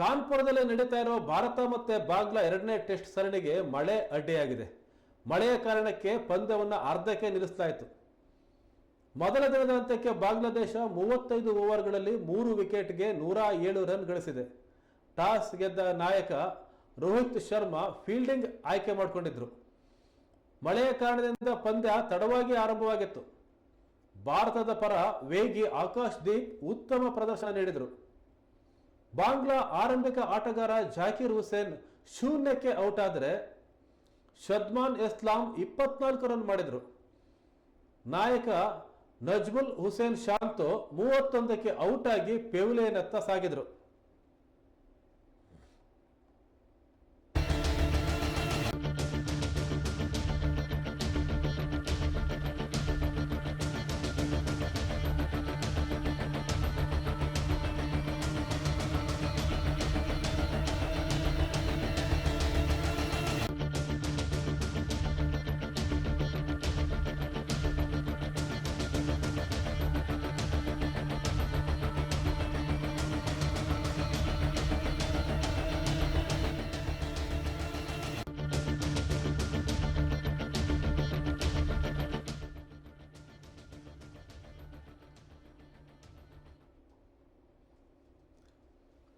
ಕಾನ್ಪುರದಲ್ಲಿ ನಡೀತಾ ಇರೋ ಭಾರತ ಮತ್ತೆ ಬಾಂಗ್ಲಾ ಎರಡನೇ ಟೆಸ್ಟ್ ಸರಣಿಗೆ ಮಳೆ ಅಡ್ಡಿಯಾಗಿದೆ. ಮಳೆಯ ಕಾರಣಕ್ಕೆ ಪಂದ್ಯವನ್ನು ಅರ್ಧಕ್ಕೆ ನಿಲ್ಲಿಸಲಾಯಿತು ಮೊದಲ ದಿನದ ಅಂತ್ಯಕ್ಕೆ ಬಾಂಗ್ಲಾದೇಶ ಮೂವತ್ತೈದು ಓವರ್ಗಳಲ್ಲಿ ಮೂರು ವಿಕೆಟ್ಗೆ ನೂರ ಏಳು ರನ್ ಗಳಿಸಿದೆ. ಟಾಸ್ ಗೆದ್ದ ನಾಯಕ ರೋಹಿತ್ ಶರ್ಮಾ ಫೀಲ್ಡಿಂಗ್ ಆಯ್ಕೆ ಮಾಡಿಕೊಂಡಿದ್ರು. ಮಳೆಯ ಕಾರಣದಿಂದ ಪಂದ್ಯ ತಡವಾಗಿ ಆರಂಭವಾಗಿತ್ತು. ಭಾರತದ ಪರ ವೇಗಿ ಆಕಾಶ್ ದೀಪ್ ಉತ್ತಮ ಪ್ರದರ್ಶನ ನೀಡಿದರು. ಬಾಂಗ್ಲಾ ಆರಂಭಿಕ ಆಟಗಾರ ಜಾಕೀರ್ ಹುಸೇನ್ ಶೂನ್ಯಕ್ಕೆ ಔಟ್ ಆದರೆ ಶದ್ಮಾನ್ ಇಸ್ಲಾಂ ಇಪ್ಪತ್ನಾಲ್ಕು ರನ್ ಮಾಡಿದರು. ನಾಯಕ ನಜ್ಮುಲ್ ಹುಸೇನ್ ಶಾಂತೋ ಮೂವತ್ತೊಂದಕ್ಕೆ ಔಟ್ ಆಗಿ ಪೆವಿಲಿಯನತ್ತ ಸಾಗಿದರು.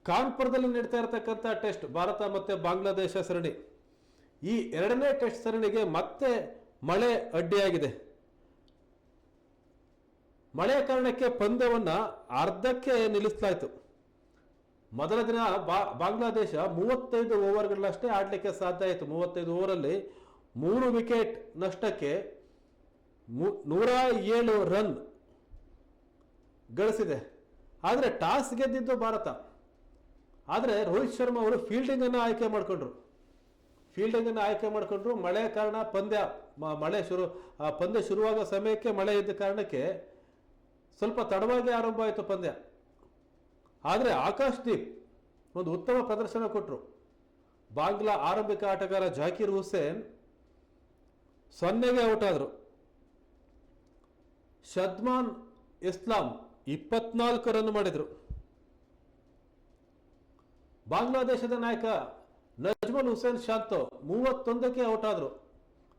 ಕಾನ್ಪುರದಲ್ಲಿ ನಡೀತಾ ಇರತಕ್ಕಂಥ ಟೆಸ್ಟ್ ಭಾರತ ಮತ್ತು ಬಾಂಗ್ಲಾದೇಶ ಸರಣಿ. ಈ ಎರಡನೇ ಟೆಸ್ಟ್ ಸರಣಿಗೆ ಮತ್ತೆ ಮಳೆ ಅಡ್ಡಿಯಾಗಿದೆ. ಮಳೆಯ ಕಾರಣಕ್ಕೆ ಪಂದ್ಯವನ್ನು ಅರ್ಧಕ್ಕೆ ನಿಲ್ಲಿಸಲಾಯಿತು. ಮೊದಲ ದಿನ ಬಾ, ಬಾಂಗ್ಲಾದೇಶ ಮೂವತ್ತೈದು ಓವರ್ಗಳಷ್ಟೇ ಆಡಲಿಕ್ಕೆ ಸಾಧ್ಯ ಆಯಿತು. ಮೂವತ್ತೈದು ಓವರಲ್ಲಿ ಮೂರು ವಿಕೆಟ್ ನಷ್ಟಕ್ಕೆ ನೂರ ಏಳು ರನ್ ಗಳಿಸಿದೆ. ಆದರೆ ಟಾಸ್ ಗೆದ್ದಿದ್ದು ಭಾರತ. ಆದರೆ ರೋಹಿತ್ ಶರ್ಮಾ ಅವರು ಫೀಲ್ಡಿಂಗನ್ನು ಆಯ್ಕೆ ಮಾಡಿಕೊಂಡ್ರು. ಫೀಲ್ಡಿಂಗನ್ನು ಆಯ್ಕೆ ಮಾಡಿಕೊಂಡ್ರು. ಮಳೆ ಕಾರಣ ಪಂದ್ಯ ಮಳೆ ಶುರು ಪಂದ್ಯ ಶುರುವಾಗೋ ಸಮಯಕ್ಕೆ ಮಳೆ ಇದ್ದ ಕಾರಣಕ್ಕೆ ಸ್ವಲ್ಪ ತಡವಾಗಿ ಆರಂಭ ಆಯಿತು ಪಂದ್ಯ. ಆದರೆ ಆಕಾಶ್ ದೀಪ್ ಒಂದು ಉತ್ತಮ ಪ್ರದರ್ಶನ ಕೊಟ್ಟರು ಬಾಂಗ್ಲಾ ಆರಂಭಿಕ ಆಟಗಾರ ಜಾಕಿರ್ ಹುಸೇನ್ ಸೊನ್ನೆಗೆ ಔಟ್ ಆದರು. ಶದ್ಮಾನ್ ಇಸ್ಲಾಂ ಇಪ್ಪತ್ನಾಲ್ಕು ರನ್ ಮಾಡಿದರು. ಬಾಂಗ್ಲಾದೇಶದ ನಾಯಕ ನಜ್ಮಲ್ ಹುಸೇನ್ ಶಾಂತೋ ಮೂವತ್ತೊಂದಕ್ಕೆ ಔಟ್ ಆದರು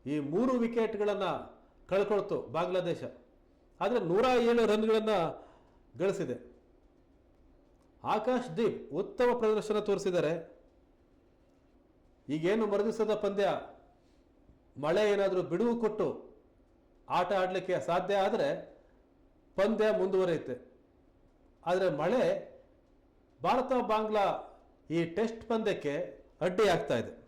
ಈ ಮೂರು ವಿಕೆಟ್ಗಳನ್ನು ಕಳ್ಕೊಳ್ತು ಬಾಂಗ್ಲಾದೇಶ. ಆದರೆ ನೂರ ಏಳು ರನ್ಗಳನ್ನು ಗಳಿಸಿದೆ. ಆಕಾಶ್ ದೀಪ್ ಉತ್ತಮ ಪ್ರದರ್ಶನ ತೋರಿಸಿದ್ದಾರೆ. ಈಗೇನು ಮರುದಿವಸದ ಪಂದ್ಯ, ಮಳೆ ಏನಾದರೂ ಬಿಡುವು ಕೊಟ್ಟು ಆಟ ಆಡಲಿಕ್ಕೆ ಸಾಧ್ಯ ಆದರೆ ಪಂದ್ಯ ಮುಂದುವರಿಯುತ್ತೆ. ಆದರೆ ಮಳೆ ಭಾರತ ಬಾಂಗ್ಲಾ ಈ ಟೆಸ್ಟ್ ಪಂದ್ಯಕ್ಕೆ ಅಡ್ಡಿ ಆಗ್ತಾ ಇದೆ.